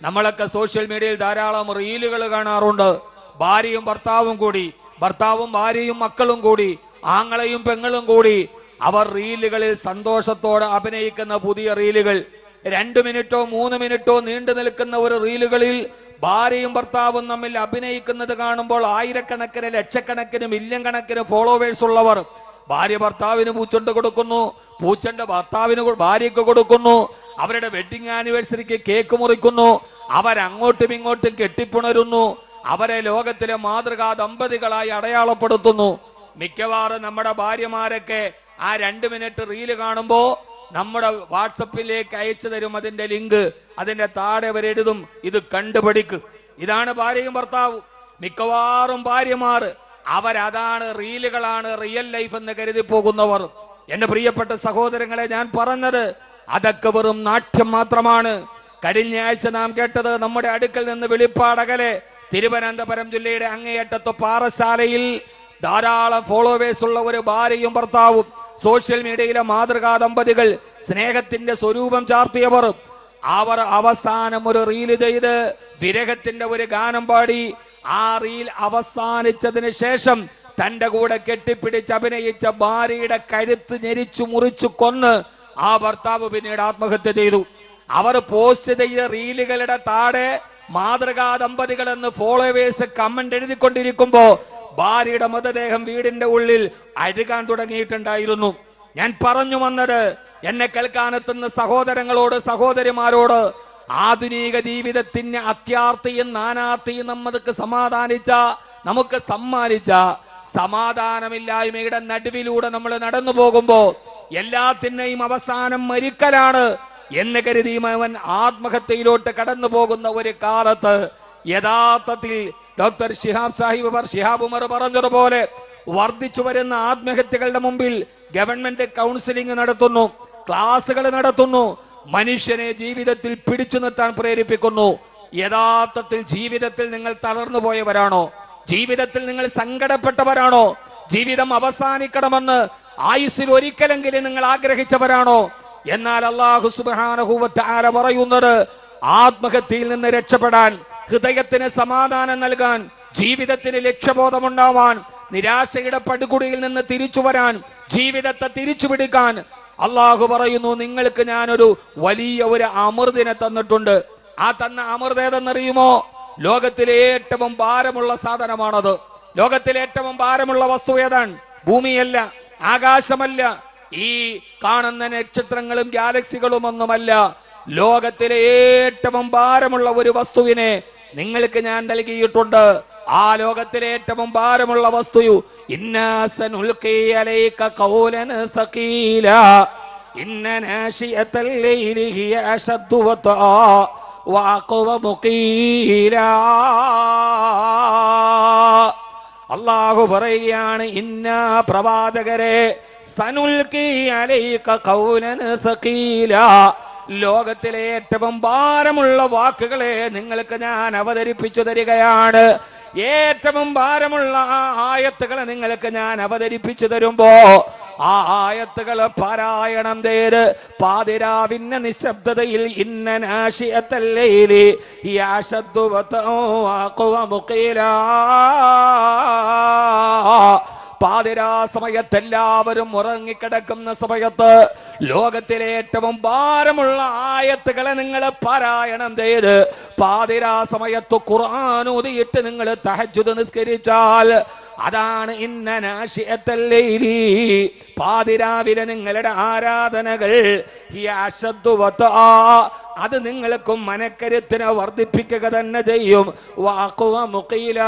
നമ്മളൊക്കെ സോഷ്യൽ മീഡിയയിൽ ധാരാളം റീലുകൾ കാണാറുണ്ട്. ഭാര്യയും ഭർത്താവും കൂടി ഭർത്താവും ഭാര്യയും മക്കളും കൂടി ആങ്ങളെയും പെങ്ങളും കൂടി. അവർ റീലുകളിൽ സന്തോഷത്തോടെ അഭിനയിക്കുന്ന പുതിയ റീലുകൾ രണ്ട് മിനിറ്റോ മൂന്ന് മിനിറ്റോ നീണ്ടു നിൽക്കുന്ന ഒരു റീലുകളിൽ ഭാര്യയും ഭർത്താവും തമ്മിൽ അഭിനയിക്കുന്നത് കാണുമ്പോൾ ആയിരക്കണക്കിന് ലക്ഷക്കണക്കിന് മില്യൺ കണക്കിന് ഫോളോവേഴ്സ് ഉള്ളവർ ഭാര്യ ഭർത്താവിന് പൂച്ചണ്ട് കൊടുക്കുന്നു. പൂച്ചന്റെ ഭർത്താവിന് ഭാര്യയ്ക്ക് കൊടുക്കുന്നു. അവരുടെ വെഡിങ് ആനിവേഴ്സറിക്ക് കേക്ക് മുറിക്കുന്നു. അവരങ്ങോട്ടും ഇങ്ങോട്ടും കെട്ടിപ്പുണരുന്നു. അവരെ ലോകത്തിലെ മാതൃകാ ദമ്പതികളായി അടയാളപ്പെടുത്തുന്നു. മിക്കവാറും നമ്മുടെ ഭാര്യമാരൊക്കെ ആ രണ്ട് മിനിറ്റ് റീൽ കാണുമ്പോ നമ്മുടെ വാട്സപ്പിലേക്ക് അയച്ചു തരും അതിന്റെ ലിങ്ക് അതിന്റെ താഴെ വരെഴുതും ഇത് കണ്ടുപഠിക്ക്. ഇതാണ് ഭാര്യയും ഭർത്താവും. മിക്കവാറും ഭാര്യമാർ അവരതാണ് റീലുകളാണ് റിയൽ ലൈഫ് എന്ന് കരുതി പോകുന്നവർ. എന്റെ പ്രിയപ്പെട്ട സഹോദരങ്ങളെ ഞാൻ പറഞ്ഞത് അതൊക്കെ വെറും നാട്യം മാത്രമാണ്. കഴിഞ്ഞ ആഴ്ച നാം കേട്ടത് നമ്മുടെ അടുക്കൽ നിന്ന് വെളിപ്പാടകലെ തിരുവനന്തപുരം ജില്ലയുടെ അങ്ങേയറ്റത്ത് പാറശാലയിൽ ധാരാളം ഫോളോവേഴ്സ് ഉള്ള ഒരു ഭാര്യയും ഭർത്താവും സോഷ്യൽ മീഡിയയിലെ മാതൃകാ ദമ്പതികൾ സ്നേഹത്തിന്റെ സ്വരൂപം ചാർത്തിയവർ. അവർ അവസാനം ഒരു റീൽ ചെയ്ത് വിരഹത്തിന്റെ ഒരു ഗാനം പാടി ആ റീൽ അവസാനിച്ചതിന് ശേഷം തന്റെ കൂടെ കെട്ടിപ്പിടിച്ച് അഭിനയിച്ച ഭാര്യയുടെ കഴുത്ത് ഞെരിച്ചു മുറിച്ചു കൊന്ന് ആ ഭർത്താവ് പിന്നീട് ആത്മഹത്യ ചെയ്തു. അവർ പോസ്റ്റ് ചെയ്ത റീലുകളുടെ താഴെ മാതൃകാ ദമ്പതികൾ എന്ന് ഫോളോവേഴ്സ് കമന്റ് എഴുതിക്കൊണ്ടിരിക്കുമ്പോ ഭാര്യയുടെ മൃതദേഹം വീടിന്റെ ഉള്ളിൽ അഴുകാൻ തുടങ്ങിയിട്ടുണ്ടായിരുന്നു. ഞാൻ പറഞ്ഞു വന്നത് എന്നെ കേൾക്കാനെത്തുന്ന സഹോദരങ്ങളോട് സഹോദരിമാരോട് ആധുനിക ജീവിതത്തിന് അത്യാർത്ഥിയും നാനാർത്ഥിയും നമ്മൾക്ക് സമാധാനിച്ച നമുക്ക് സമ്മാനിച്ച സമാധാനമില്ലായ്മയുടെ നടുവിലൂടെ നമ്മൾ നടന്നു പോകുമ്പോ എല്ലാത്തിനെയും അവസാനം മരിക്കലാണ് എന്ന് കരുതി അവൻ ആത്മഹത്യയിലോട്ട് കടന്നു പോകുന്ന ഒരു കാലത്ത് യഥാർത്ഥത്തിൽ ഡോക്ടർ ഷിഹാബ് സാഹിബ് ഷിഹാബ് ഉമർ പറഞ്ഞതുപോലെ വർദ്ധിച്ചു വരുന്ന ആത്മഹത്യകളുടെ മുമ്പിൽ ഗവൺമെന്റ് കൗൺസിലിംഗ് നടത്തുന്നു ക്ലാസുകൾ നടത്തുന്നു മനുഷ്യനെ ജീവിതത്തിൽ പിടിച്ചു നിർത്താൻ പ്രേരിപ്പിക്കുന്നു. യഥാർത്ഥത്തിൽ ജീവിതത്തിൽ നിങ്ങൾ തളർന്നു പോയവരാണോ ജീവിതത്തിൽ നിങ്ങൾ സങ്കടപ്പെട്ടവരാണോ? ജീവിതം അവസാനിക്കണമെന്ന് ആയുസ്സിൽ ഒരിക്കലെങ്കിലും നിങ്ങൾ ആഗ്രഹിച്ചവരാണോ? എന്നാൽ അള്ളാഹു സുബാനഹുവത്ത് ആര പറയുന്നത് ആത്മഹത്യയിൽ നിന്ന് രക്ഷപ്പെടാൻ ഹൃദയത്തിന് സമാധാനം നൽകാൻ ജീവിതത്തിന് ലക്ഷ്യബോധമുണ്ടാവാൻ നിരാശയുടെ പടുകുടിയിൽ നിന്ന് തിരിച്ചു വരാൻ ജീവിതത്തെ തിരിച്ചു പിടിക്കാൻ അള്ളാഹു പറയുന്നു നിങ്ങൾക്ക് ഞാനൊരു വലിയ ഒരു അമൃതിനെ തന്നിട്ടുണ്ട്. ആ തന്ന അമൃത ഏതെന്നറിയുമോ? ലോകത്തിലെ ഏറ്റവും ഭാരമുള്ള സാധനമാണത്. ലോകത്തിലെ ഏറ്റവും ഭാരമുള്ള വസ്തു ഏതാണ്? ഭൂമിയല്ല ആകാശമല്ല ഈ കാണുന്ന നക്ഷത്രങ്ങളും ഗാലക്സികളും ഒന്നുമല്ല. ലോകത്തിലെ ഏറ്റവും ഭാരമുള്ള ഒരു വസ്തുവിനെ നിങ്ങൾക്ക് ഞാൻ നൽകിയിട്ടുണ്ട്. ആ ലോകത്തിലെ ഏറ്റവും ഭാരമുള്ള വസ്തു അള്ളാഹു പറയുകയാണ് ഇന്ന പ്രവാചകരെ ലോകത്തിലെ ഏറ്റവും ഭാരമുള്ള വാക്കുകളെ നിങ്ങൾക്ക് ഞാൻ അവതരിപ്പിച്ചു തരികയാണ്. ഏറ്റവും ഭാരമുള്ള ആ ആയത്തുകളെ നിങ്ങൾക്ക് ഞാൻ അവതരിപ്പിച്ചു തരുമ്പോ ആ ആയത്തുകൾ പാരായണം തേര് പാതിരാവിന്ന നിശബ്ദതയിൽ ഇന്ന നാശിയത്തല്ലേലി പാതിരാ സമയത്ത് എല്ലാവരും ഉറങ്ങിക്കിടക്കുന്ന സമയത്ത് ലോകത്തിലെ ഏറ്റവും ഭാരമുള്ള ആയത്തുകളെ നിങ്ങൾ പാരായണം ചെയ്ത് പാതിരാ സമയത്ത് ഖുർആൻ ഊതിയിട്ട് നിങ്ങൾ തഹജ്ജുദ് നിസ്കരിച്ചാൽ അതാണ് ഇന്ന നാശിയത്തല്ലേലി പാതിരാവിലെ നിങ്ങളുടെ ആരാധനകൾ ഈ ആ അത് നിങ്ങൾക്കും മനക്കരുത്തിനെ വർദ്ധിപ്പിക്കുക തന്നെ ചെയ്യും. വാക്കുവ മുഖയില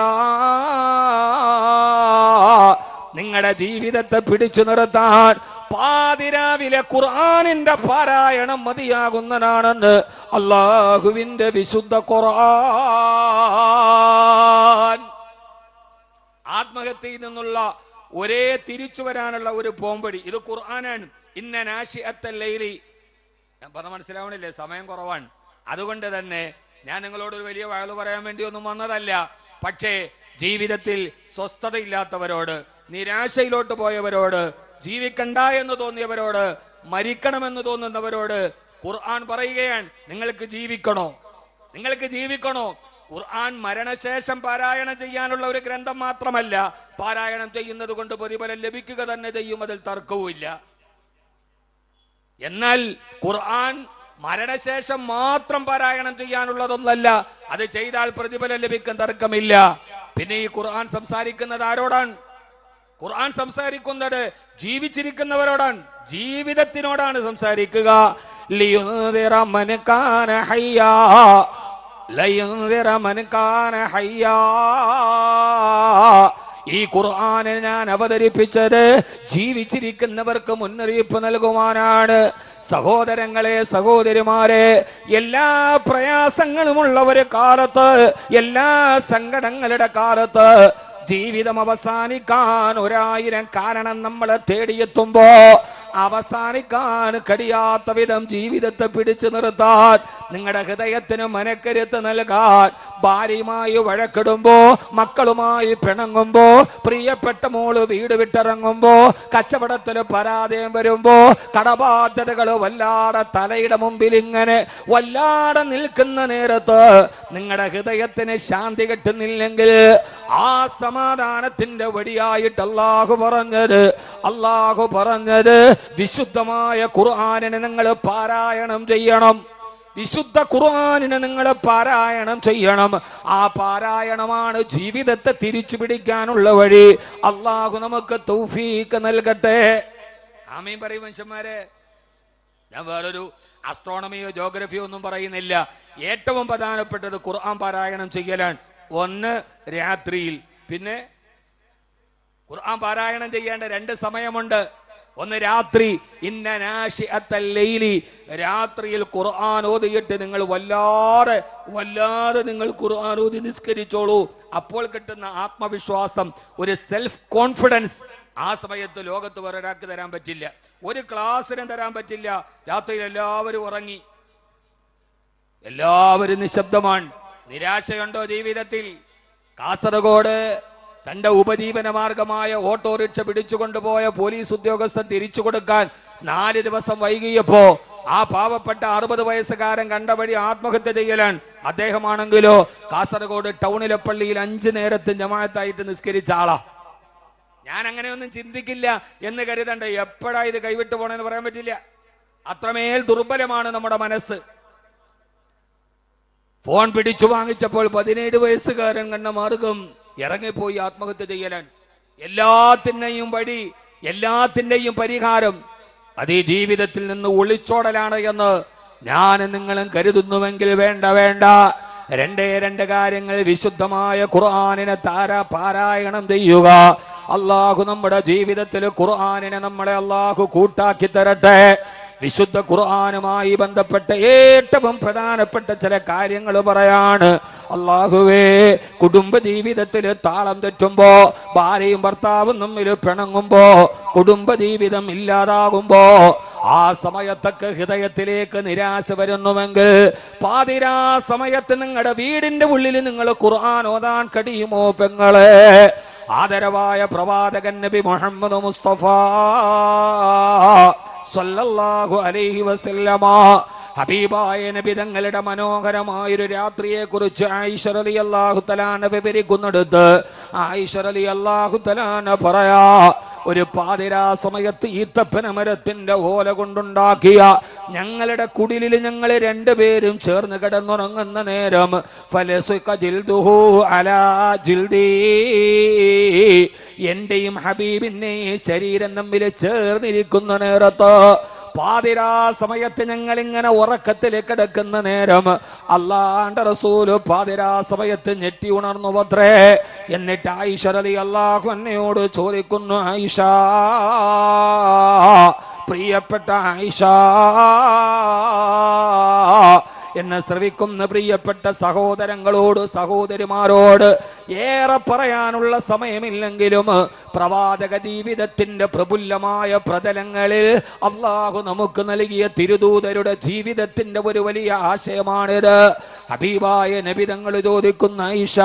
നിങ്ങളുടെ ജീവിതത്തെ പിടിച്ചു നിർത്താൻ പാതിരാവിലെ ഖുർആനിന്റെ പാരായണം മതിയാകുന്നതാണെന്ന് അള്ളാഹുവിന്റെ വിശുദ്ധ ഖുർആൻ. ആത്മഹത്യയിൽ നിന്നുള്ള ഒരേ തിരിച്ചു വരാനുള്ള ഒരു പോംപടി ഇത് ഖുർആനാണ്. ഇന്ന നാശി അത്തല്ലയിലി ഞാൻ പറഞ്ഞ മനസ്സിലാവണില്ലേ? സമയം കുറവാണ്. അതുകൊണ്ട് തന്നെ ഞാൻ നിങ്ങളോട് ഒരു വലിയ വഴൽ പറയാൻ വേണ്ടി ഒന്നും വന്നതല്ല. പക്ഷേ ജീവിതത്തിൽ സ്വസ്ഥതയില്ലാത്തവരോട് നിരാശയിലോട്ട് പോയവരോട് ജീവിക്കണ്ട എന്ന് തോന്നിയവരോട് മരിക്കണമെന്ന് തോന്നുന്നവരോട് ഖുർആൻ പറയുകയാണ്. നിങ്ങൾക്ക് ജീവിക്കണോ? നിങ്ങൾക്ക് ജീവിക്കണോ? ഖുർആൻ മരണശേഷം പാരായണം ചെയ്യാനുള്ള ഒരു ഗ്രന്ഥം മാത്രമല്ല പാരായണം ചെയ്യുന്നത് കൊണ്ട് പ്രതിഫലം ലഭിക്കുക തന്നെ ചെയ്യും അതിൽ തർക്കവുമില്ല എന്നാൽ ഖുർആൻ മരണശേഷം മാത്രം പാരായണം ചെയ്യാനുള്ളതൊന്നല്ല അത് ചെയ്താൽ പ്രതിഫലം ലഭിക്കും തർക്കമില്ല. പിന്നെ ഈ ഖുർആൻ സംസാരിക്കുന്നത് ആരോടാണ്? ഖുർആൻ സംസാരിക്കുന്നത് ജീവിച്ചിരിക്കുന്നവരോടാണ് ജീവിതത്തിനോടാണ് സംസാരിക്കുക. കാന ഹയ്യാ ഈ ഖുർആാനെ ഞാൻ അവതരിപ്പിച്ചത് ജീവിച്ചിരിക്കുന്നവർക്ക് മുന്നറിയിപ്പ് നൽകുവാനാണ്. സഹോദരങ്ങളെ സഹോദരിമാരെ എല്ലാ പ്രയാസങ്ങളുമുള്ള ഒരു കാലത്ത് എല്ലാ സങ്കടങ്ങളുടെ കാലത്ത് ജീവിതം അവസാനിക്കാൻ ഒരായിരം കാരണം നമ്മളെ തേടിയെത്തുമ്പോ അവസാനിക്കാൻ കഴിയാത്ത വിധം ജീവിതത്തെ പിടിച്ചു നിർത്താൻ നിങ്ങളുടെ ഹൃദയത്തിന് മനക്കരുത്ത് നൽകാൻ ഭാര്യയുമായി വഴക്കിടുമ്പോ മക്കളുമായി പിണങ്ങുമ്പോ പ്രിയപ്പെട്ട മോൾ വീട് വിട്ടിറങ്ങുമ്പോ കച്ചവടത്തിന് പരാജയം വരുമ്പോ കടബാധ്യതകൾ വല്ലാതെ തലയുടെ മുമ്പിൽ ഇങ്ങനെ വല്ലാതെ നിൽക്കുന്ന നേരത്ത് നിങ്ങളുടെ ഹൃദയത്തിന് ശാന്തി കിട്ടുന്നില്ലെങ്കിൽ ആ സമാധാനത്തിന്റെ വഴിയായിട്ട് അള്ളാഹു പറഞ്ഞത് അള്ളാഹു പറഞ്ഞത് വിശുദ്ധമായ ഖുർആാനിനെ നിങ്ങൾ പാരായണം ചെയ്യണം. വിശുദ്ധ ഖുർആാനിനെ നിങ്ങൾ പാരായണം ചെയ്യണം. ആ പാരായണമാണ് ജീവിതത്തെ തിരിച്ചു പിടിക്കാനുള്ള വഴി. അള്ളാഹു നമുക്ക് തൗഫീക്ക് നൽകട്ടെ. ആമീൻ പറയും മനുഷ്യന്മാരെ. ഞാൻ വേറൊരു അസ്ട്രോണമിയോ ജോഗ്രഫിയോ ഒന്നും പറയുന്നില്ല. ഏറ്റവും പ്രധാനപ്പെട്ടത് ഖുർആൻ പാരായണം ചെയ്യലാണ്. ഒന്ന് രാത്രിയിൽ. പിന്നെ ഖുർആൻ പാരായണം ചെയ്യേണ്ട രണ്ട് സമയമുണ്ട്. ഒന്ന് രാത്രി ഇന്ന നാശിഅത്തൽ ലൈലി രാത്രിയിൽ ഖുർആൻ ഓതിയിട്ട് നിങ്ങൾ വല്ലാതെ വല്ലാതെ നിങ്ങൾ ഖുർആൻ ഓതി നിസ്കരിച്ചോളൂ. അപ്പോൾ കിട്ടുന്ന ആത്മവിശ്വാസം ഒരു സെൽഫ് കോൺഫിഡൻസ് ആ സമയത്ത് ലോകത്ത് ഒരാൾക്ക് തരാൻ പറ്റില്ല. ഒരു ക്ലാസ്സിനും തരാൻ പറ്റില്ല. രാത്രിയിൽ എല്ലാവരും ഉറങ്ങി. എല്ലാവരും നിശബ്ദമാണ്. നിരാശയുണ്ടോ ജീവിതത്തിൽ? കാസർഗോഡ് തന്റെ ഉപജീവന മാർഗമായ ഓട്ടോറിക്ഷ പിടിച്ചുകൊണ്ടുപോയ പോലീസ് ഉദ്യോഗസ്ഥൻ തിരിച്ചു കൊടുക്കാൻ നാല് ദിവസം വൈകിയപ്പോ ആ പാവപ്പെട്ട അറുപത് വയസ്സുകാരൻ കണ്ട വഴി ആത്മഹത്യ ചെയ്യലാണ്. അദ്ദേഹമാണെങ്കിലോ കാസർഗോഡ് ടൗണിലെ പള്ളിയിൽ അഞ്ചു നേരത്തെ ജമാഅത്തായിട്ട് നിസ്കരിച്ച ആളാ. ഞാൻ അങ്ങനെയൊന്നും ചിന്തിക്കില്ല എന്ന് കരുതണ്ട. എപ്പോഴാ ഇത് കൈവിട്ടു പോണെന്ന് പറയാൻ പറ്റില്ല. അത്രമേൽ ദുർബലമാണ് നമ്മുടെ മനസ്സ്. ഫോൺ പിടിച്ചു വാങ്ങിച്ചപ്പോൾ പതിനേഴ് വയസ്സുകാരൻ കണ്ട മാർഗം ഇറങ്ങിപ്പോയി ആത്മഹത്യ ചെയ്യലാണ് എല്ലാത്തിന്റെയും വഴി എല്ലാത്തിന്റെയും പരിഹാരം അത് ഈ ജീവിതത്തിൽ നിന്ന് ഒളിച്ചോടലാണ് എന്ന് ഞാൻ നിങ്ങളും കരുതുന്നുവെങ്കിൽ വേണ്ട വേണ്ട. രണ്ടേ രണ്ട് കാര്യങ്ങൾ വിശുദ്ധമായ ഖുർആാനിനെ താര പാരായണം ചെയ്യുക. അള്ളാഹു നമ്മുടെ ജീവിതത്തിൽ ഖുർആാനിനെ നമ്മളെ അള്ളാഹു കൂട്ടാക്കി തരട്ടെ. വിശുദ്ധ ഖുർആാനുമായി ബന്ധപ്പെട്ട ഏറ്റവും പ്രധാനപ്പെട്ട ചില കാര്യങ്ങൾ പറയാണ്. അള്ളാഹുവേ കുടുംബ ജീവിതത്തിൽ താളം തെറ്റുമ്പോ ഭാര്യയും ഭർത്താവും തമ്മിൽ പിണങ്ങുമ്പോ കുടുംബ ജീവിതം ഇല്ലാതാകുമ്പോ ആ സമയത്തൊക്കെ ഹൃദയത്തിലേക്ക് നിരാശ വരുന്നുവെങ്കിൽ പാതിരാ സമയത്ത് നിങ്ങളുടെ വീടിന്റെ ഉള്ളിൽ നിങ്ങൾ ഖുർആൻ ഓതാൻ കഴിയുമോ പെങ്ങളെ? ആദരവായ പ്രവാചകൻ നബി മുഹമ്മദ് മുസ്തഫ. സല്ലല്ലാഹു അലൈഹി വസല്ലമ. ഹബീബായ നബി തങ്ങളുടെ മനോഹരമായൊരു രാത്രിയെ കുറിച്ച് ആയിഷ റളിയല്ലാഹു തലാന ഐശ്വരലി ആയിഷ റളിയല്ലാഹു തലാന പറയാ ഒരു പാതിരാ സമയത്ത് ഈത്തപ്പന മരത്തിന്റെ ഓല കൊണ്ടുണ്ടാക്കിയ ഞങ്ങളുടെ കുടിലിൽ ഞങ്ങൾ രണ്ടുപേരും ചേർന്ന് കിടന്നുറങ്ങുന്ന നേരം എന്റെയും ഹബീബിന്റെ ശരീരം തമ്മിൽ ചേർന്നിരിക്കുന്ന നേരത്ത് പാതിരാ സമയത്ത് ഞങ്ങൾ ഇങ്ങനെ ഉറക്കത്തിൽ കിടക്കുന്ന നേരം അള്ളാന്റെ റസൂൽ പാതിരാ സമയത്ത് ഞെട്ടി ഉണർന്നു പത്രേ എന്നിട്ട് ആയിഷറലി അള്ളാഹു എന്നയോട് ചോദിക്കുന്നു ആയിഷ പ്രിയപ്പെട്ട ആയിഷ എന്നെ ശ്രവിക്കുന്ന പ്രിയപ്പെട്ട സഹോദരങ്ങളോട് സഹോദരിമാരോട് ഏറെ പറയാനുള്ള സമയമില്ലെങ്കിലും പ്രവാചക ജീവിതത്തിന്റെ പ്രഫുല്ലമായ പ്രതലങ്ങളിൽ അള്ളാഹു നമുക്ക് നൽകിയ തിരുദൂതരുടെ ജീവിതത്തിന്റെ ഒരു വലിയ ആശയമാണിത്. ഹബീബായ നബിതങ്ങൾ ചോദിക്കുന്ന ഐഷ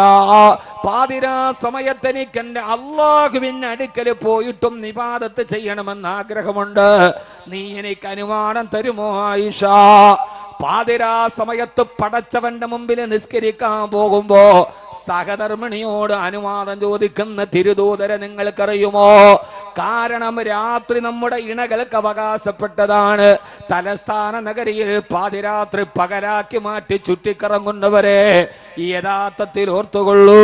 പാതിരാ സമയത്ത് എനിക്ക് എന്റെ അള്ളാഹുവിന്റെ അടുക്കൽ പോയിട്ടും നിവാദത്ത് ചെയ്യണമെന്ന് ആഗ്രഹമുണ്ട്. നീ എനിക്ക് അനുമാനം തരുമോ ആയിഷ പാതിരാ സമയത്ത് പടച്ചവന്റെ മുമ്പിൽ നിസ്കരിക്കാൻ പോകുമ്പോ സഹധർമ്മിണിയോട് അനുവാദം ചോദിക്കുന്ന തിരുദൂതരെ നിങ്ങൾക്കറിയുമോ? കാരണം രാത്രി നമ്മുടെ ഇണകൾക്ക് അവകാശപ്പെട്ടതാണ്. തലസ്ഥാന നഗരിയിൽ പാതിരാത്രി പകലാക്കി മാറ്റി ചുറ്റിക്കറങ്ങുന്നവരെ യഥാർത്ഥത്തിൽ ഓർത്തുകൊള്ളൂ.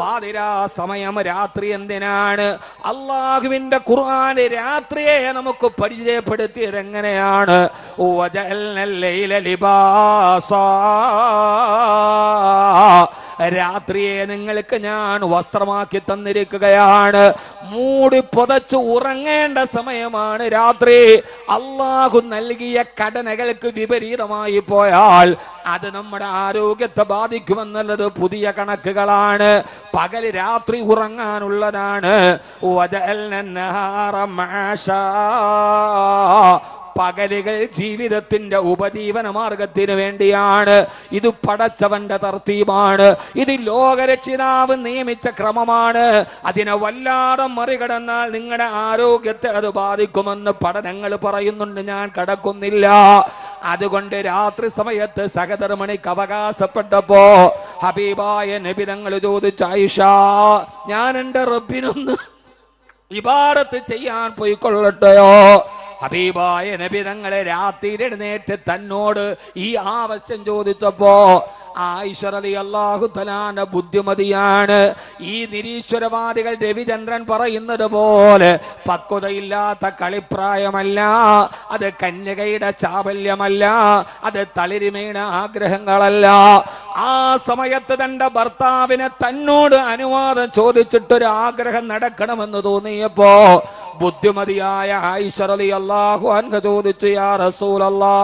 പാതിരാ സമയം രാത്രി എന്തിനാണ്? അള്ളാഹുവിന്റെ ഖുർആൻ രാത്രിയെ നമുക്ക് പരിചയപ്പെടുത്തിയത് എങ്ങനെയാണ്? ഓ ലൈല ലിബാസ. രാത്രിയെ നിങ്ങൾക്ക് ഞാൻ വസ്ത്രമാക്കി തന്നിരിക്കുകയാണ്. മൂടി പുതച്ചു ഉറങ്ങേണ്ട സമയമാണ് രാത്രി. അള്ളാഹു നൽകിയ കടനകൾക്ക് വിപരീതമായി പോയാൽ അത് നമ്മുടെ ആരോഗ്യത്തെ ബാധിക്കുമെന്നുള്ളത് പുതിയ കണക്കുകളാണ്. പകൽ രാത്രി ഉറങ്ങാനുള്ളതാണ്. പകലുകൾ ജീവിതത്തിന്റെ ഉപജീവന മാർഗത്തിന് വേണ്ടിയാണ്. ഇത് പടച്ചവന്റെ തർത്തീമാണ് ഇത് ലോകരക്ഷിതാവ് നിയമിച്ച ക്രമമാണ്. അതിനെ വല്ലാതെ മറികടന്നാൽ നിങ്ങളുടെ ആരോഗ്യത്തെ അത് ബാധിക്കുമെന്ന് പഠനങ്ങൾ പറയുന്നുണ്ട്. ഞാൻ കടക്കുന്നില്ല. അതുകൊണ്ട് രാത്രി സമയത്ത് സഹധർമ്മണിക്ക് അവകാശപ്പെട്ടപ്പോ ഹബീബായ നബിതങ്ങൾ ചോദിച്ച ഐഷ ഞാൻ എന്റെ റബ്ബിനൊന്ന് ഇബാറത്ത് ചെയ്യാൻ പോയിക്കൊള്ളട്ടെയോ? ഹബീബായ നബി തങ്ങളെ രാത്രി എഴുന്നേറ്റ് തന്നോട് ഈ ആവശ്യം ചോദിച്ചപ്പോ ആയിഷറലി അള്ളാഹു തലാന ബുദ്ധിമതിയാണ്. ഈ നിരീശ്വരവാദികൾ രവിചന്ദ്രൻ പറയുന്നത് പോലെ പക്വതയില്ലാത്ത കളിപ്രായമല്ല അത് കന്യകയുടെ ചാബല്യമല്ല അത് തളിരിമീണ ആഗ്രഹങ്ങളല്ല. ആ സമയത്ത് തന്റെ ഭർത്താവിനെ തന്നോട് അനുവാദം ചോദിച്ചിട്ടൊരു ആഗ്രഹം നടക്കണമെന്ന് തോന്നിയപ്പോ ബുദ്ധിമതിയായ ആയിഷറലി അള്ളാഹു അൻഹ ചോദിച്ചു യാ റസൂലല്ലാ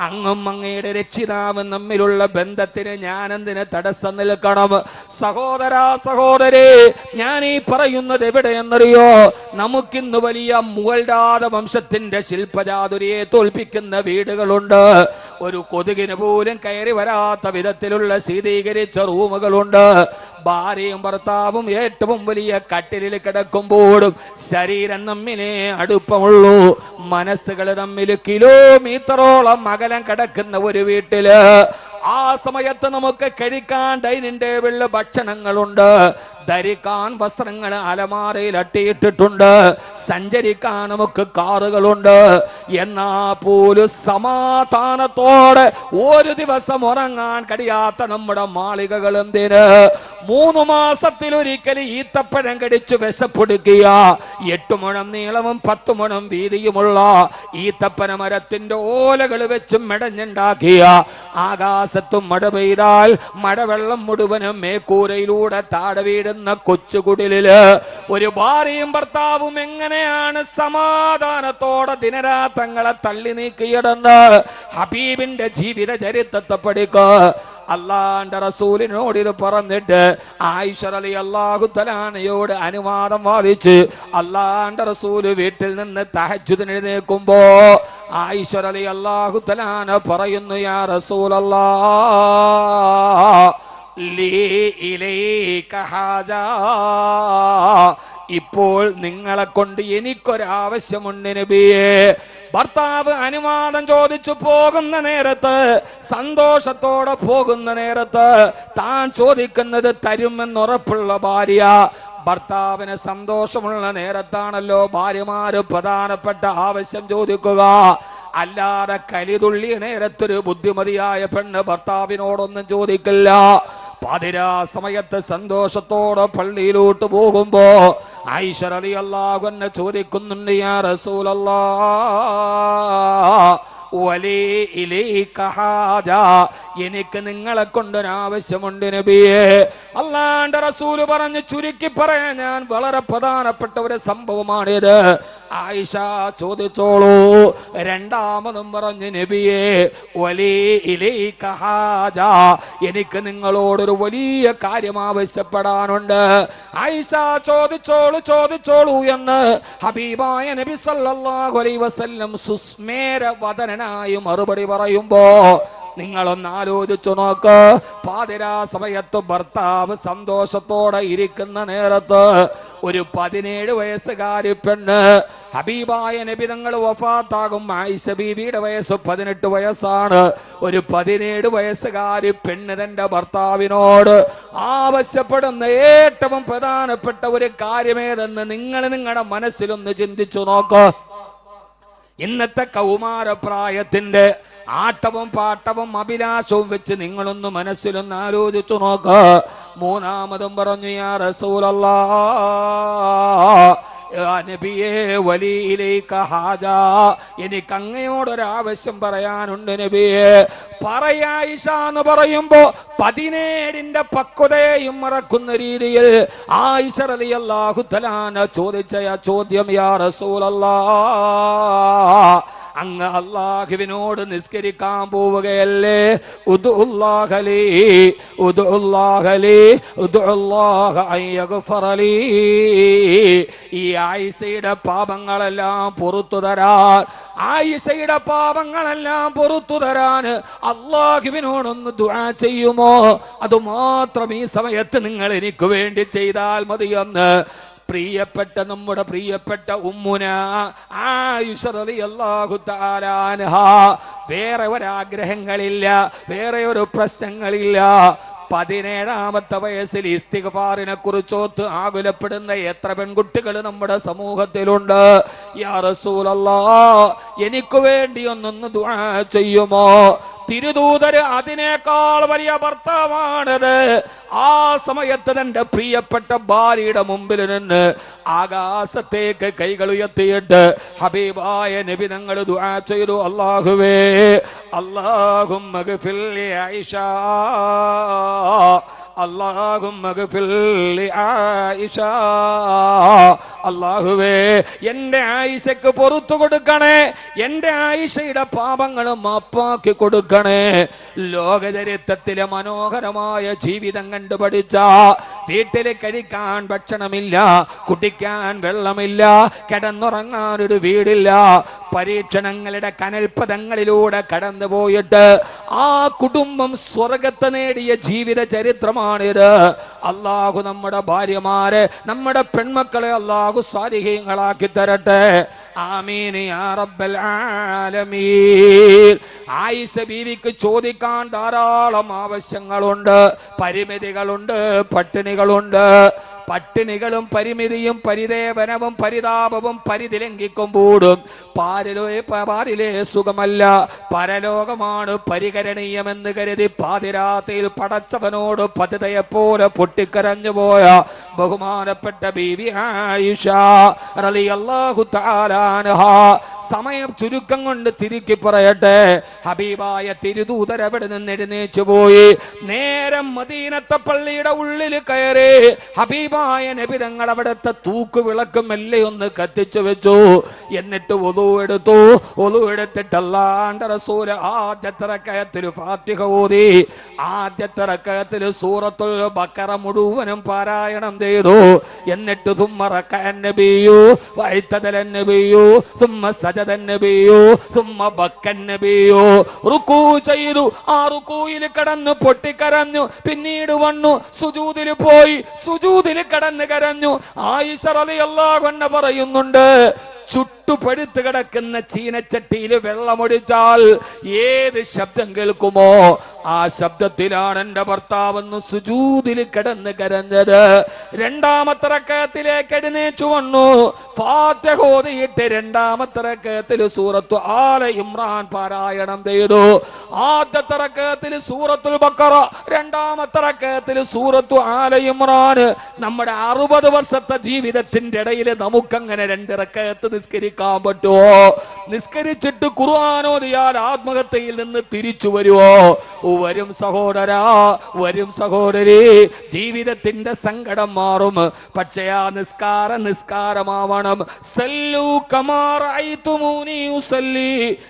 അങ്ങും അങ്ങയുടെ രക്ഷിതാവും തമ്മിലുള്ള ബന്ധത്തിന് ഞാൻ എന്തിന് തടസ്സം നിൽക്കണം? സഹോദരാ സഹോദരേ ഞാൻ ഈ പറയുന്നത് എവിടെയെന്നറിയോ? നമുക്കിന്ന് വലിയ മുഗൾരാജ വംശത്തിന്റെ ശില്പജാതുരിയെ തോൽപ്പിക്കുന്ന വീടുകളുണ്ട്. ഒരു കൊതുകിന് പോലും കയറി വരാത്ത വിധത്തിലുള്ള ശീതീകരിച്ച റൂമുകളുണ്ട്. ഭാര്യയും ഭർത്താവും ഏറ്റവും വലിയ കട്ടിലിൽ കിടക്കുമ്പോഴും ശരീരം തമ്മിലേ അടുപ്പമുള്ളൂ. മനസ്സുകൾ തമ്മിൽ കിലോമീറ്ററോളം അകലം കിടക്കുന്ന ഒരു വീട്ടിൽ ആ സമയത്ത് നമുക്ക് കഴിക്കാൻ ഡൈനിങ് ടേബിളിൽ ഭക്ഷണങ്ങളുണ്ട്. ധരിക്കാൻ വസ്ത്രങ്ങൾ അലമാരയിൽ അട്ടിയിട്ടിട്ടുണ്ട്. സഞ്ചരിക്കാൻ നമുക്ക് കാറുകളുണ്ട്. എന്നാ പോലും സമാധാനത്തോടെ ഒരു ദിവസം ഉറങ്ങാൻ കഴിയാത്ത നമ്മുടെ മാളികകൾ എന്തിന്? മൂന്ന് മാസത്തിലൊരിക്കൽ ഈത്തപ്പഴം കടിച്ചു വിശപ്പൊടുക്കിയ എട്ടു മുഴം നീളവും പത്ത് മുഴം വീതിയുമുള്ള ഈത്തപ്പന മരത്തിന്റെ ഓലകൾ വെച്ചും മെടഞ്ഞുണ്ടാക്കിയ ആകാശത്തും മഴ പെയ്താൽ മഴവെള്ളം മുഴുവനും മേക്കൂരയിലൂടെ താഴെ വീടുന്ന കൊച്ചുകുടിലിൽ ഒരു ഭാര്യയും ഭർത്താവും എങ്ങനെയാണ് സമാധാനത്തോടെ ദിനരാത്രങ്ങളെ തള്ളി നീക്കിയിടന്ന് ഹബീബിന്റെ ജീവിത ചരിത്രത്തെ പഠിക്കുക അള്ളാന്റെ റസൂലിനോട് ഇത് പറഞ്ഞിട്ട് ആയിഷർ അലി അള്ളാഹു തലാനയോട് അനുവാദം വാദിച്ച് അള്ളാന്റെ റസൂൽ വീട്ടിൽ നിന്ന് തഹജുദിന് എഴുന്നേക്കുമ്പോ ആയിഷർ അലി അള്ളാഹു തലാന പറയുന്നു യാ റസൂലല്ലാ. ഇപ്പോൾ നിങ്ങളെ കൊണ്ട് എനിക്കൊരാവശ്യമുണ്ട് നബിയേ. ഭർത്താവ് അനുവാദം ചോദിച്ചു പോകുന്ന നേരത്ത് സന്തോഷത്തോടെ പോകുന്ന നേരത്ത് താൻ ചോദിക്കുന്നത് തരുമെന്നുറപ്പുള്ള ഭാര്യ. ഭർത്താവിന് സന്തോഷമുള്ള നേരത്താണല്ലോ ഭാര്യമാര് പ്രധാനപ്പെട്ട ആവശ്യം ചോദിക്കുക. അല്ലാതെ കലിതുള്ളിയ നേരത്തൊരു ബുദ്ധിമതിയായ പെണ്ണ് ഭർത്താവിനോടൊന്നും ചോദിക്കില്ല. പാതിരാ സമയത്ത് സന്തോഷത്തോടെ പള്ളിയിലോട്ട് പോകുമ്പോ ഐശ്വരലി അലി എന്നെ ചോദിക്കുന്നുണ്ട് യാ റസൂലല്ലാ. എനിക്ക് നിങ്ങളെ കൊണ്ടൊരാവശ്യമുണ്ട് നബിയെ. അള്ളാന്റെ റസൂൽ പറഞ്ഞ് ചുരുക്കി പറയാൻ ഞാൻ വളരെ പ്രധാനപ്പെട്ട ഒരു സംഭവമാണിത്. ആയിഷ ചോദിച്ചോളൂ. രണ്ടാമതും പറഞ്ഞു നബിയെ. എനിക്ക് നിങ്ങളോടൊരു വലിയ കാര്യം ആവശ്യപ്പെടാനുണ്ട്. ആയിഷ ചോദിച്ചോളൂ ചോദിച്ചോളൂ എന്ന് ഹബീബായ നബി സല്ലല്ലാഹു അലൈഹി വസല്ലം സുസ്മേര വദനനായി മറുപടി പറയുമ്പോ നിങ്ങളൊന്ന് ആലോചിച്ചു നോക്ക്. പാതിരാ സമയത്ത് ഭർത്താവ് സന്തോഷത്തോടെ ഇരിക്കുന്ന നേരത്ത് ഒരു പതിനേഴ് വയസ്സുകാരി പെണ്ണ് ഹബീബായ നബി തങ്ങൾ വഫാത്താകും. ആയിഷ ബീവിയുടെ വയസ്സ് പതിനെട്ട് വയസ്സാണ്. ഒരു പതിനേഴ് വയസ്സുകാരി പെണ്ണ് തന്റെ ഭർത്താവിനോട് ആവശ്യപ്പെടുന്ന ഏറ്റവും പ്രധാനപ്പെട്ട ഒരു കാര്യമേതെന്ന് നിങ്ങൾ നിങ്ങളുടെ മനസ്സിലൊന്ന് ചിന്തിച്ചു നോക്കൂ. ഇന്നത്തെ കൗമാരപ്രായത്തിന്റെ ആട്ടവും പാട്ടവും അഭിലാഷവും വെച്ച് നിങ്ങളൊന്ന് മനസ്സിലൊന്ന് ആലോചിച്ചു നോക്ക. മൂന്നാമതും പറഞ്ഞു യാ റസൂലല്ലാ നബിയേ വലിയിലേക്ക് ഹാജ. എനിക്ക് അങ്ങയോടൊരാവശ്യം പറയാനുണ്ട് നബിയെ. പറയായിഷ എന്ന് പറയുമ്പോ പതിനേഴിന്റെ പക്വതയും മറക്കുന്ന രീതിയിൽ ആയിഷ റളിയല്ലാഹു തആല ചോദിച്ച ചോദ്യം യാ റസൂലല്ലാ അങ്ങ് അള്ളാഹുവിനോട് നിസ്കരിക്കാൻ പോവുകയല്ലേ? ഉദുല്ലാഹലി ഉദുല്ലാഹ ഈ ആയിസയുടെ പാപങ്ങളെല്ലാം പുറത്തു തരാൻ ആയിസയുടെ പാപങ്ങളെല്ലാം പുറത്തു തരാൻ അള്ളാഹുവിനോടൊന്ന് ദുആ ചെയ്യുമോ? അതുമാത്രം ഈ സമയത്ത് നിങ്ങൾ എനിക്ക് വേണ്ടി ചെയ്താൽ മതിയെന്ന് പ്രിയപ്പെട്ട നമ്മുടെ പ്രിയപ്പെട്ട ഉമ്മുന വേറെ ഒരാഗ്രഹങ്ങളില്ല വേറെ ഒരു പ്രശ്നങ്ങളില്ല. പതിനേഴാമത്തെ വയസ്സിൽ ഇസ്തിഗ്ഫാറിനെ കുറിച്ചോത്ത് ആകുലപ്പെടുന്ന എത്ര പെൺകുട്ടികൾ നമ്മുടെ സമൂഹത്തിലുണ്ട്. യാ റസൂലല്ലാ എനിക്ക് വേണ്ടി ഒന്നൊന്ന് ദുആ ചെയ്യുമോ? തിരുദൂതര് അതിനേക്കാൾ വലിയ ഭർത്താവാണത്. ആ സമയത്ത് തന്റെ പ്രിയപ്പെട്ട ഭാര്യയുടെ മുമ്പിൽ നിന്ന് ആകാശത്തേക്ക് കൈകൾ ഉയർത്തിയിട്ട് ഹബീബായ നബി ഞങ്ങൾ ദുആ ചെയ്തു അള്ളാഹുവേ അല്ലാഹും അല്ലാഹുവേ എന്റെ ആയിഷയ്ക്ക് പുറത്തു കൊടുക്കണേ. എന്റെ ആയിഷയുടെ പാപങ്ങളും മാപ്പാക്കി കൊടുക്കണേ. ലോകചരിത്രത്തിലെ മനോഹരമായ ജീവിതം കണ്ടു പഠിച്ച വീട്ടിൽ കഴിക്കാൻ ഭക്ഷണമില്ല കുടിക്കാൻ വെള്ളമില്ല കിടന്നുറങ്ങാൻ ഒരു വീടില്ല പരീക്ഷണങ്ങളുടെ കനൽപദങ്ങളിലൂടെ കടന്നു പോയിട്ട് ആ കുടുംബം സ്വർഗത്തെ നേടിയ ജീവിത ചരിത്രമാണിത്. അള്ളാഹു നമ്മുടെ ഭാര്യമാരെ നമ്മുടെ പെൺമക്കളെ അള്ളാഹു സ്വാരിഹീങ്ങളാക്കി തരട്ടെ. ആയിഷ ബീവിക്ക് ചോദിക്കാൻ ധാരാളം ആവശ്യങ്ങളുണ്ട്. പരിമിതികളുണ്ട് പട്ടിണികളുണ്ട്. പട്ടിണികളും പരിമിതിയും പരിദേവനവും പരിതാപവും പരിതിലംഘിക്കുമ്പോഴും പാരിലോ പാരിലെ സുഖമല്ല. പരലോകമാണ് പരികരണീയമെന്ന് കരുതി പാതിരാത്രിയിൽ പടച്ചവനോട് പതിതയെപ്പോലെ പൊട്ടിക്കരഞ്ഞു പോയ ബഹുമാനപ്പെട്ട ബീവി ആയിഷ റളിയല്ലാഹു സമയം ചുരുക്കം കൊണ്ട് തിരുക്കി പറയട്ടെ. ഹബീബായ തിരുദൂതർ അവിടെ നിന്ന് എഴുന്നേച്ചു പോയി. നേരം മദീനത്തെ പള്ളിയുടെ ഉള്ളിൽ കയറി ഹബീബായ നബി തങ്ങൾ അവിടുത്തെ തൂക്ക് വിളക്കും മെല്ലെ ഒന്ന് കത്തിച്ചു വെച്ചു. എന്നിട്ട് ഒതു എടുത്തു. ഒതു എടുത്തിട്ട് അല്ലാണ്ട് റസൂൽ ആദ്യത്തെ റക്കയത്തിൽ ഫാത്തിഹ ഓതി. ആദ്യത്തെ റക്കയത്തിൽ സൂറത്തുൽ ബക്കറ മുഴുവനും പാരായണം ചെയ്തു. എന്നിട്ട് തുമ്മ റക്കയൻ നബിയു വൈത്തദലൻ നബിയു തുമ്മ സജതൻ നബിയു തുമ്മ ബക്കൻ നബിയു. റുക്കൂ ചെയ്തു. ആ റുക്കൂയിൽ കടന്നു പൊട്ടിക്കരഞ്ഞു. പിന്നീട് വന്നു. സുജൂതിൽ പോയി. കടന്നു കരഞ്ഞു ആയിഷ അൻഹ പറയുന്നുണ്ട് ചുട്ടുപഴുത്ത് കിടക്കുന്ന ചീനച്ചട്ടിയിൽ വെള്ളമൊഴിച്ചാൽ ഏത് ശബ്ദം കേൾക്കുമോ ആ ശബ്ദത്തിലാണ് എന്റെ ഭർത്താവെന്ന് സുജൂതിൽ കിടന്ന് കരഞ്ഞത്. രണ്ടാമത്തെ റക്കത്തിലേക്ക് എഴുന്നേച്ചു വന്നു. ഫാറ്റഹോദിയിട്ട് രണ്ടാമത്തെ റക്കത്തിൽ സൂറത്തു ആല ഇമ്രാൻ പാരായണം ചെയ്തു. ആദ്യത്തെ റക്കത്തിൽ സൂറത്തുൽ ബക്കറ രണ്ടാമത്തെ റക്കത്തിൽ സൂറത്തു ആല ഇമ്രാൻ. നമ്മുടെ അറുപത് വർഷത്തെ ജീവിതത്തിന്റെ ഇടയിൽ നമുക്കങ്ങനെ രണ്ട് റക്കത്ത് നിസ്കരിക്കാൻ പറ്റുമോ? നിസ്കരിച്ചിട്ട് ഖുർആാനോദിയാൽ ആത്മഹത്യയിൽ നിന്ന് തിരിച്ചു വരുമോ? വരും സഹോദരാ വരും സഹോദരി ജീവിതത്തിന്റെ സങ്കടം മാറും. പക്ഷേ ആ നിസ്കാര നിസ്കാരമാവണം.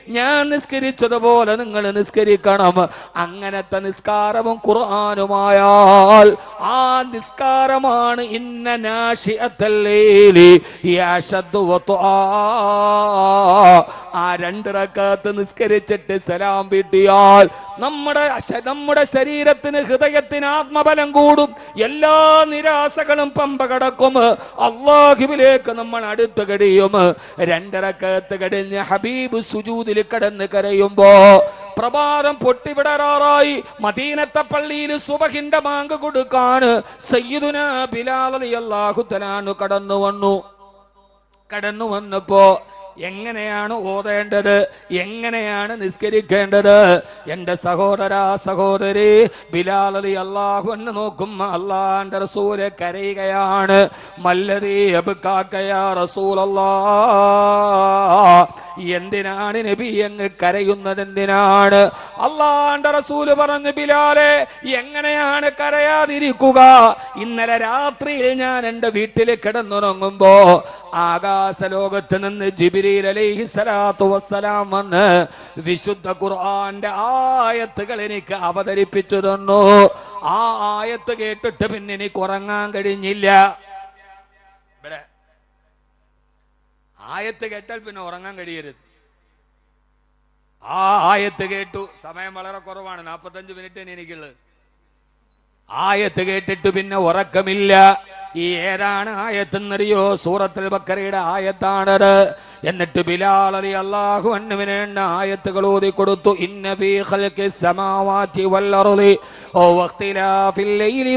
ഞാൻ നിസ്കരിച്ചതുപോലെ നിങ്ങൾ നിസ്കരിക്കണം. അങ്ങനത്തെ നിസ്കാരവും ഖുർആാനുമായാൽ ആ നിസ്കാരമാണ് ഇന്ന നാശിഅത്തല്ലേലി യശദ്ദു വതുആ ആ രണ്ടിറക്കാത്ത് നിസ്കരിച്ചിട്ട് സലാം വീട്ടിയാൽ നമ്മുടെ നമ്മുടെ ശരീരത്തിന് ഹൃദയത്തിന് ആത്മബലം കൂടും. എല്ലാ നിരാശകളും പമ്പ കടക്കും. അള്ളാഹുവിലേക്ക് നമ്മൾ അടുത്ത് കഴിയും രണ്ടിറക്കത്ത് കഴിഞ്ഞ് ഹബീബ് സുജൂദിൽ കിടന്ന് കരയുമ്പോ പ്രഭാതം പൊട്ടിവിടറാറായി മദീനത്തെ പള്ളിയിൽ സുബഹിന്റെ മാങ്ക് കൊടുക്കാൻ സയ്യിദുന ബിലാൽ അള്ളാഹു തലാനു കടന്നു വന്നു. കടന്നു വന്നപ്പോ എങ്ങനെയാണ് ഓതേണ്ടത്? എങ്ങനെയാണ് നിസ്കരിക്കേണ്ടത്? എന്റെ സഹോദര സഹോദരി അലി അള്ളാഹു എന്ന് നോക്കും അള്ളാന്റെ റസൂൽ കരയുകയാണ്. മല്ലതി അബുക്കാക്കയാ റസൂലല്ലാ. എന്തിനാണ് നബി അങ്ങ് കരയുന്നത് എന്തിനാണ് അള്ളാന്റെ റസൂൽ പറഞ്ഞു ബിലാലെ എങ്ങനെയാണ് കരയാതിരിക്കുക? ഇന്നലെ രാത്രിയിൽ ഞാൻ എന്റെ വീട്ടിൽ കിടന്നുറങ്ങുമ്പോ ആകാശ ലോകത്ത് നിന്ന് ജിബിരിൽ അലൈഹി സ്വലാത്തു വസ്സലാം വന്ന് വിശുദ്ധ ഖുർആന്റെ ആയത്തുകൾ എനിക്ക് അവതരിപ്പിച്ചു തന്നു. ആ ആയത്ത് കേട്ടിട്ട് പിന്നെ എനിക്ക് ഉറങ്ങാൻ കഴിഞ്ഞില്ല. ആയത്ത് കേട്ടാൽ പിന്നെ ഉറങ്ങാൻ കഴിയരുത്. ആ ആയത്ത് കേട്ടു. സമയം വളരെ കുറവാണ്. നാൽപ്പത്തഞ്ച് മിനിറ്റ് എനിക്കുള്ളത്. ആയത്ത് കേട്ടിട്ട് പിന്നെ ഉറക്കമില്ല. ഈ ഏതാണ് ആയത്തെന്നറിയോ സൂറത്തുൽ ബക്കറയുടെ ആയത്താണത്. എന്നിട്ട് ബിലാൽ അലി അള്ളാഹു അന്നുവിന് ആയത്തുകൾ ഓതി കൊടുത്തു. ഇന്ന ഫീ വൽ ലൈലി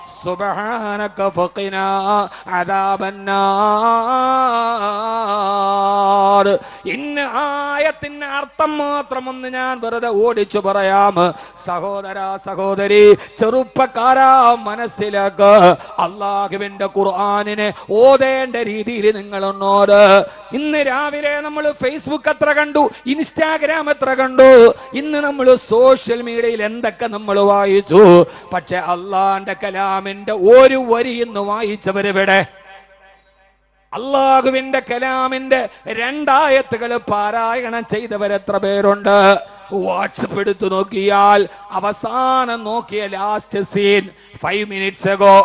സുബ്ഹാനക ഫഖിനാ അദാബന്നാർ ഇന്ന ആയത്തിന്റെ അർത്ഥം മാത്രം ഞാൻ വെറുതെ ഓടിച്ചു പറയാം. സഹോദര സഹോദരി ചെറുപ്പക്കാരാ മനസ്സിലാക്ക് അള്ളാഹുവിന്റെ ഖുർആാനിനെ ഓതേണ്ട രീതിയിൽ നിങ്ങളൊന്നോട്. ഇന്ന് രാവിലെ നമ്മൾ ഫേസ്ബുക്ക് എത്ര കണ്ടു? ഇൻസ്റ്റാഗ്രാം എത്ര കണ്ടു? ഇന്ന് നമ്മൾ സോഷ്യൽ മീഡിയയിൽ എന്തൊക്കെ നമ്മൾ വായിച്ചു? പക്ഷെ അള്ളാന്റെ കലാമിനെ കലാമിന്റെ ഒരു വരി ഇന്ന് വായിച്ചവരിവിടെ അള്ളാഹുവിന്റെ കലാമിന്റെ രണ്ടായത്തുകൾ പാരായണം ചെയ്തവരെത്ര പേരുണ്ട്? വാട്സപ്പ് എടുത്തു നോക്കിയാൽ അവസാനം നോക്കിയ last seen five minutes ago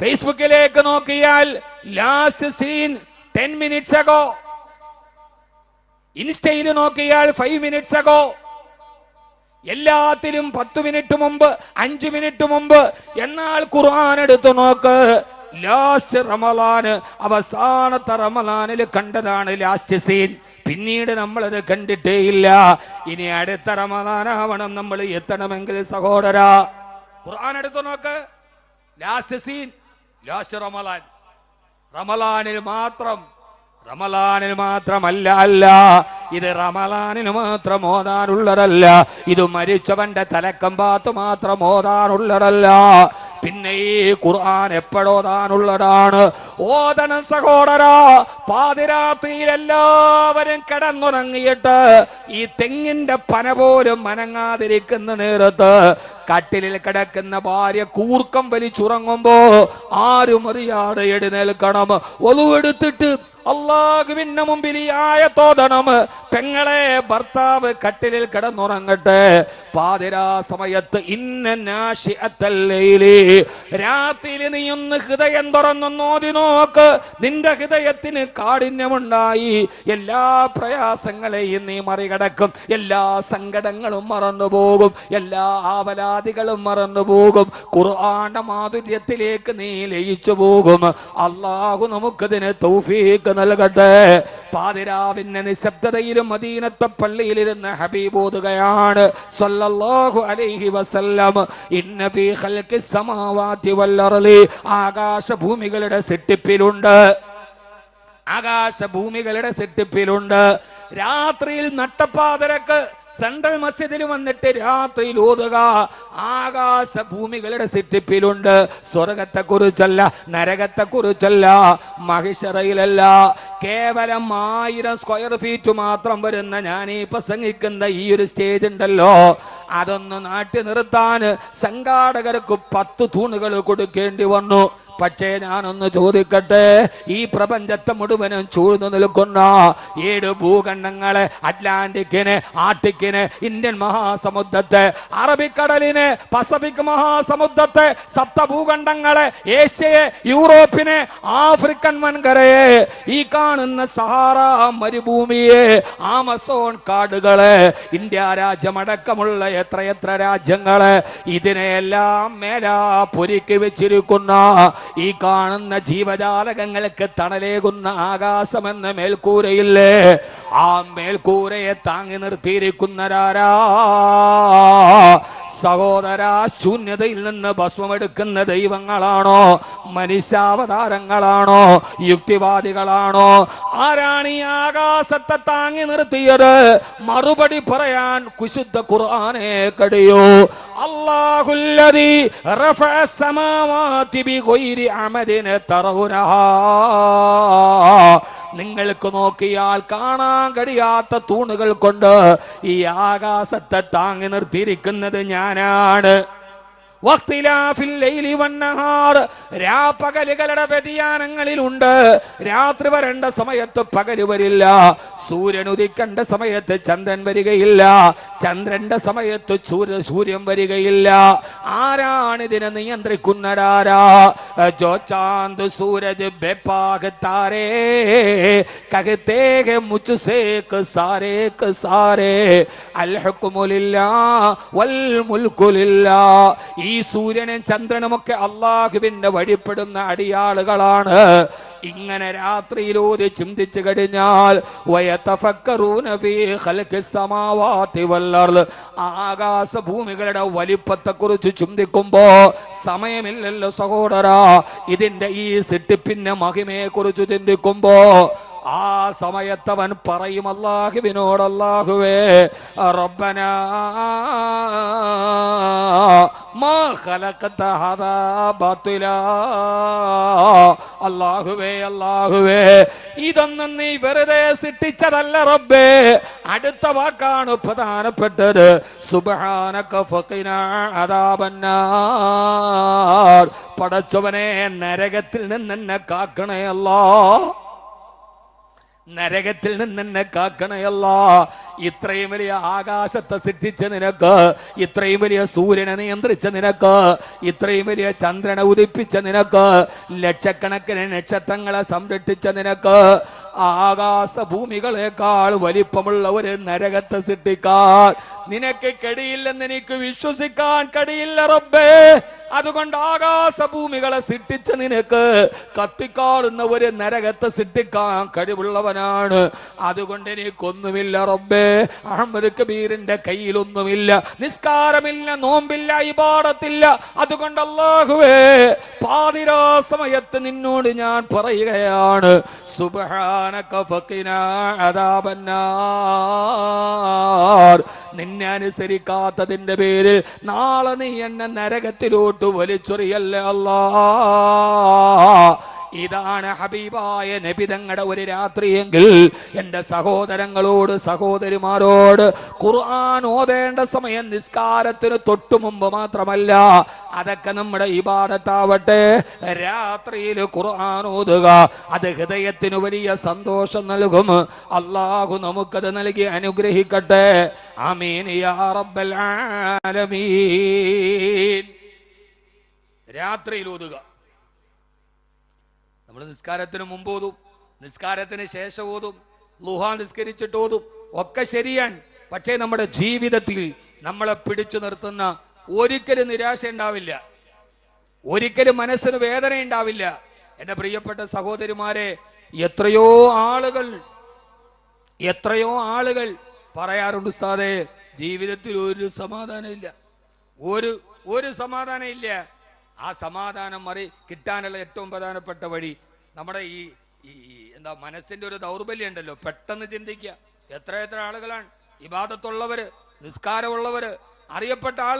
ഫേസ്ബുക്കിലേക്ക് നോക്കിയാൽ last seen ten minutes ago ഇൻസ്റ്റയിൽ നോക്കിയാൽ ഫൈവ് മിനിറ്റ്സ് അഗോ എല്ലാത്തിലും പത്ത് മിനിറ്റ് മുമ്പ് അഞ്ചു മിനിറ്റ് മുമ്പ് എന്നാൽ ഖുർആൻ എടുത്തു നോക്ക്. ലാസ്റ്റ് റമലാന് അവസാനത്തെ റമലാനിൽ കണ്ടതാണ് ലാസ്റ്റ് സീൻ പിന്നീട് നമ്മളത് കണ്ടിട്ടേ ഇല്ല. ഇനി അടുത്ത റമദാനാവണം നമ്മൾ എത്തണമെങ്കിൽ സഹോദര. ഖുർആൻ എടുത്തു നോക്ക്. ലാസ്റ്റ് സീൻ ലാസ്റ്റ് റമലാൻ റമലാനിൽ മാത്രം റമലാനിൽ മാത്രമല്ല അല്ല. ഇത് റമലാനിന് മാത്രം ഓതാനുള്ളതല്ല. ഇത് മരിച്ചവന്റെ തലക്കമ്പാത്ത് മാത്രം ഓതാനുള്ളതല്ല. പിന്നെ ഈ ഖുർആൻ എപ്പോഴോതാനുള്ളതാണ് ഓതണം സഹോദര പാതിരാത്രിയിൽ എല്ലാവരും കിടന്നുറങ്ങിയിട്ട് ഈ തെങ്ങിന്റെ പന പോലും മനങ്ങാതിരിക്കുന്ന നേരത്ത് കട്ടിലിൽ കിടക്കുന്ന ഭാര്യ കൂർക്കം വലിച്ചുറങ്ങുമ്പോ ആരും അറിയാതെ എഴുന്നേൽക്കണം. ഒലുവെടുത്തിട്ട് അള്ളാഹുവിന്റെ മുമ്പിൽ ഈ ആയത്തോതണം പെങ്ങളെ ഭർത്താവ് കട്ടിലിൽ കിടന്നുറങ്ങട്ടെ. പാതിരാ സമയത്ത് ഇന്ന നാശിഅത്തല്ലൈലി രാത്രിയിൽ നീ ഒന്ന് ഹൃദയം തുറന്നു നോതി നോക്ക്. നിന്റെ ഹൃദയത്തിന് കാഠിന്യമുണ്ടായി. എല്ലാ പ്രയാസങ്ങളെയും നീ മറികടക്കും. എല്ലാ സങ്കടങ്ങളും മറന്നുപോകും എല്ലാ ആവലാദികളും മറന്നുപോകും ഖുർആന്റെ മാധുര്യത്തിലേക്ക് നീ ലയിച്ചു പോകും. അള്ളാഹു നമുക്കതിന് തൗഫീക്ക് നൽകട്ടെ. പാതിരാവിന്റെ നിശബ്ദതയിലും മദീനത്തെ പള്ളിയിലിരുന്ന് ഹബീബോതുകയാണ് സല്ലല്ലാഹു അലൈഹി വസല്ലം. ഇന്ന ഫീ ആകാശഭൂമികളുടെ സെട്ടിപ്പിലുണ്ട്. ആകാശഭൂമികളുടെ സെട്ടിപ്പിലുണ്ട്. രാത്രിയിൽ നട്ടപ്പാതരക്ക് സെൻട്രൽ മസ്ജിദിൽ വന്നിട്ട് രാത്രിയിൽ ഓതുക ആകാശ ഭൂമികളുടെ സിറ്റിപ്പിലുണ്ട് സ്വർഗത്തെ കുറിച്ചല്ല നരകത്തെ കുറിച്ചല്ല മഹിഷറയിലല്ല. കേവലം ആയിരം സ്ക്വയർ ഫീറ്റ് മാത്രം വരുന്ന ഞാൻ ഈ പ്രസംഗിക്കുന്ന ഈ ഒരു സ്റ്റേജ് ഉണ്ടല്ലോ. അതൊന്ന് നാട്ടി നിർത്താൻ സംഘാടകർക്ക് പത്ത് തൂണുകൾ കൊടുക്കേണ്ടി വന്നു. പക്ഷേ ഞാനൊന്ന് ചോദിക്കട്ടെ ഈ പ്രപഞ്ചത്തെ മുഴുവനും ചൂഴ്ന്നു നിൽക്കുന്ന ഏഴ് ഭൂഖണ്ഡങ്ങളെ അറ്റ്ലാന്റിക്കിന് ആർട്ടിക്കിന് ഇന്ത്യൻ മഹാസമുദ്രത്തെ അറബിക്കടലിന് പസഫിക് മഹാസമുദ്രത്തെ സപ്തഭൂഖണ്ഡങ്ങളെ ഏഷ്യയെ യൂറോപ്പിനെ ആഫ്രിക്കൻ വൻകരയെ ഈ കാണുന്ന സഹാറ മരുഭൂമിയെ ആമസോൺ കാടുകളെ ഇന്ത്യ രാജ്യമടക്കമുള്ള എത്രയെത്ര രാജ്യങ്ങളെ ഇതിനെയെല്ലാം മേലാ പൊരുക്കി വെച്ചിരിക്കുന്ന ഈ കാണുന്ന ജീവജാലകങ്ങൾക്ക് തണലേകുന്ന ആകാശമെന്ന മേൽക്കൂരയില്ലേ? ആ മേൽക്കൂരയെ താങ്ങി നിർത്തിയിരിക്കുന്നരാരാ സഹോദര ശൂന്യതയിൽ നിന്ന് ഭസ്മമെടുക്കുന്ന ദൈവങ്ങളാണോ? മനുഷ്യാവതാരങ്ങളാണോ? യുക്തിവാദികളാണോ? ആരാണ് ഈ ആകാശത്തെ താങ്ങി നിർത്തിയത്? മറുപടി പറയാൻ കുശുദ്ധ ഖുർആനെ കടിയോ സമാവാതി ബിഗൈരി നിങ്ങൾക്ക് നോക്കിയാൽ കാണാൻ കഴിയാത്ത തൂണുകൾ കൊണ്ട് ഈ ആകാശത്തെ താങ്ങി നിർത്തിയിരിക്കുന്നത് ഞാനാണ്. രാപ്പകലുകളുടെ വ്യതിയാനങ്ങളിലുണ്ട്. രാത്രി വരേണ്ട സമയത്ത് പകൽ വരില്ല. സൂര്യൻ ഉദിക്കേണ്ട സമയത്ത് ചന്ദ്രൻ വരികയില്ല. ചന്ദ്രന്റെ സമയത്ത് സൂര്യ സൂര്യൻ വരികയില്ല. ആരാണ് ഇതിനെ നിയന്ത്രിക്കുന്നതാരാ ജോ ചാന്ത് സൂരജ് ബെപ്പാക് താരേ. കഹത്തെ ഹെ മുझसे സാരേ സാരേ. അൽ ഹുക്മുലില്ലാ വൽ മുൽക്കുലില്ലാ. ഈ സൂര്യനും ചന്ദ്രനും ഒക്കെ അള്ളാഹുവിന്റെ വഴിപ്പെടുന്ന അടിയാളുകളാണ്. ഇങ്ങനെ രാത്രിയിലൂടെ ചിന്തിച്ചു കഴിഞ്ഞാൽ ആകാശ ഭൂമികളുടെ വലിപ്പത്തെ കുറിച്ച് ചിന്തിക്കുമ്പോ സമയമില്ലല്ലോ സഹോദരാ. ഇതിന്റെ ഈ സിട്ടിപ്പിന്റെ മഹിമയെ കുറിച്ച് ചിന്തിക്കുമ്പോ ആ സമയത്തവൻ പറയും അള്ളാഹുവിനോട് അള്ളാഹുവേ റബ്ബന അള്ളാഹുവേ അള്ളാഹുവേ ഇതൊന്നും നീ വെറുതെ സിട്ടിച്ചതല്ല റബ്ബേ. അടുത്ത വാക്കാണ് പ്രധാനപ്പെട്ടത്. അദാബന്നാർ. പടച്ചവനെ നരകത്തിൽ നിന്ന് എന്നെ കാക്കണേ അല്ലാ നരകത്തിൽ നിന്ന് എന്നെ കാക്കണയല്ല. ഇത്രയും വലിയ ആകാശത്തെ സൃഷ്ടിച്ച നിനക്ക് ഇത്രയും വലിയ സൂര്യനെ നിയന്ത്രിച്ച നിനക്ക് ഇത്രയും വലിയ ചന്ദ്രനെ ഉദിപ്പിച്ച നിനക്ക് ലക്ഷക്കണക്കിന് നക്ഷത്രങ്ങളെ സംരക്ഷിച്ച നിനക്ക് ആകാശ ഭൂമികളെക്കാൾ വലിപ്പമുള്ള ഒരു നരകത്തെ സൃഷ്ടിക്കാൻ നിനക്ക് കഴിയില്ലെന്ന് എനിക്ക് വിശ്വസിക്കാൻ കടിയില്ല റബ്ബേ. അതുകൊണ്ട് ആകാശഭൂമികളെ സിട്ടിച്ച നിനക്ക് കത്തിക്കാളുന്ന ഒരു നരകത്തെ സിട്ടിക്കാൻ കഴിവുള്ളവനാണ്. അതുകൊണ്ട് എനിക്കൊന്നുമില്ല റബ്ബേ. അഹമ്മദ് കബീറിന്റെ കയ്യിലൊന്നുമില്ല. നിസ്കാരമില്ല നോമ്പില്ല ഇബാടത്തില്ല അതുകൊണ്ട് അള്ളാഹുവേ പാതിരാ സമയത്ത് നിന്നോട് ഞാൻ പറയുകയാണ് നിന്നെ അനുസരിക്കാത്തതിന്റെ പേരിൽ നാളെ നീ എന്നെ നരകത്തിലോട്ട് വലിച്ചൊറിയല്ലേ അല്ലാ? ഇതാണ് ഹബീബായ നബിതങ്ങളുടെ ഒരു രാത്രിയെങ്കിൽ എന്റെ സഹോദരങ്ങളോട് സഹോദരിമാരോട് ഖുർആൻ ഓതേണ്ട സമയം നിസ്കാരത്തിന് തൊട്ടു മുമ്പ് മാത്രമല്ല അതൊക്കെ നമ്മുടെ ഇബാദത്താവട്ടെ. രാത്രിയിൽ ഖുർആൻ ഓതുക അത് ഹൃദയത്തിന് വലിയ സന്തോഷം നൽകും. അള്ളാഹു നമുക്കത് നൽകി അനുഗ്രഹിക്കട്ടെ. ആമീൻ യാ റബ്ബൽ ആലമീൻ. രാത്രിയിൽ ഓതുക നമ്മൾ നിസ്കാരത്തിന് മുമ്പ് ഓതും. നിസ്കാരത്തിന് ശേഷം ഓതും. ലുഹ നിസ്കരിച്ചിട്ട് ഓതും. ഒക്കെ ശരിയാണ്. പക്ഷേ നമ്മുടെ ജീവിതത്തിൽ നമ്മളെ പിടിച്ചു നിർത്തുന്ന ഒരിക്കലും നിരാശ ഉണ്ടാവില്ല. ഒരിക്കലും മനസ്സിന് വേദന ഉണ്ടാവില്ല. എന്റെ പ്രിയപ്പെട്ട സഹോദരിമാരെ എത്രയോ ആളുകൾ എത്രയോ ആളുകൾ പറയാറുണ്ട് ഉസ്താദേ ജീവിതത്തിൽ ഒരു സമാധാനം ഇല്ല ഒരു ഒരു സമാധാനം ഇല്ല ആ സമാധാനം മറി കിട്ടാനുള്ള ഏറ്റവും പ്രധാനപ്പെട്ട വഴി നമ്മുടെ ഈ ഈ എന്താ മനസ്സിന്റെ ഒരു ദൗർബല്യം ഉണ്ടല്ലോ. പെട്ടെന്ന് ചിന്തിക്കുക. എത്ര എത്ര ആളുകളാണ് വിവാദത്തുള്ളവര് നിസ്കാരമുള്ളവര് അറിയപ്പെട്ട ആൾ